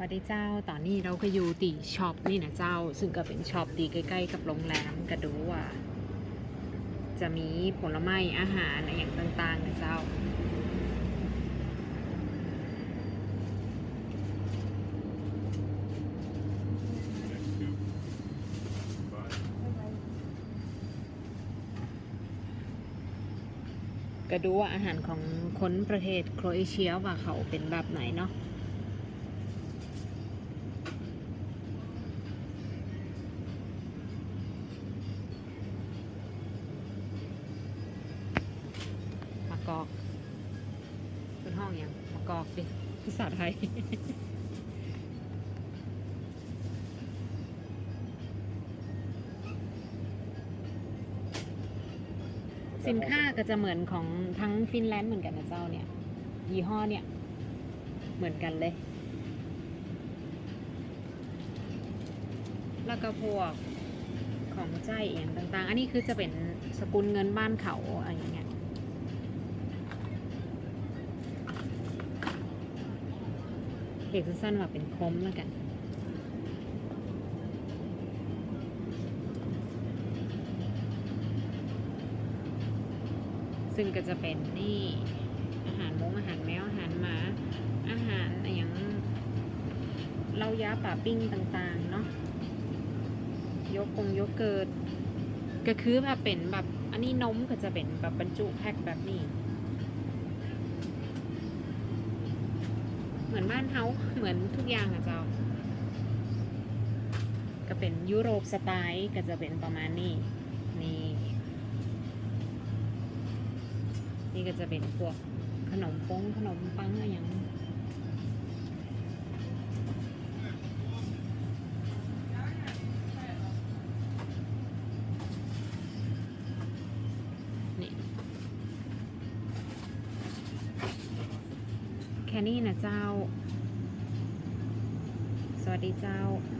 สวัสดีเจ้า ตอนนี้เราก็อยู่ตีช็อปนี่นะเจ้า ซึ่งก็เป็นช็อปตีใกล้ ๆ กับโรงแรมก็ดูว่า จะมีผลไม้อาหารอะไรอย่างต่างๆนะเจ้า ก็ดูว่าอาหารของคนประเทศโครเอเชียว่าเขาเป็นแบบไหนเนาะ กอกเป็นห้องยังมะกอกดิภาษาไทยสินค้าก็จะเหมือนของทั้งฟินแลนด์เหมือนกันนะเจ้าเนี่ย ยี่ห้อเนี่ย เหมือนกันเลย แล้วก็พวกของใจเองต่าง ๆ อันนี้คือจะเป็นสกุลเงินบ้านเขาอะไรอย่างเงี้ย เด็กสั้นๆว่าเป็นคมแล้วกันซึ่งก็จะเป็นนี่อาหารมงอาหารแมวอาหารหมา อาหารอะไรอย่างเล้ายาป่าปิ้งต่างๆเนาะยกกงโยเกิร์ตก็คือแบบเป็นแบบอันนี้นมก็จะเป็นแบบบรรจุแพ็คแบบนี้ เห มือนบ้านเฮาเหมือนทุกอย่างอะเจ้า ก็เป็นยุโรปสไตล์ก็จะเป็นประมาณนี้นี่ นี่ก็จะเป็นพวกขนมปงขนมปังอะไรอย่าง ค่นี้นะเจ้า สวัสดีเจ้า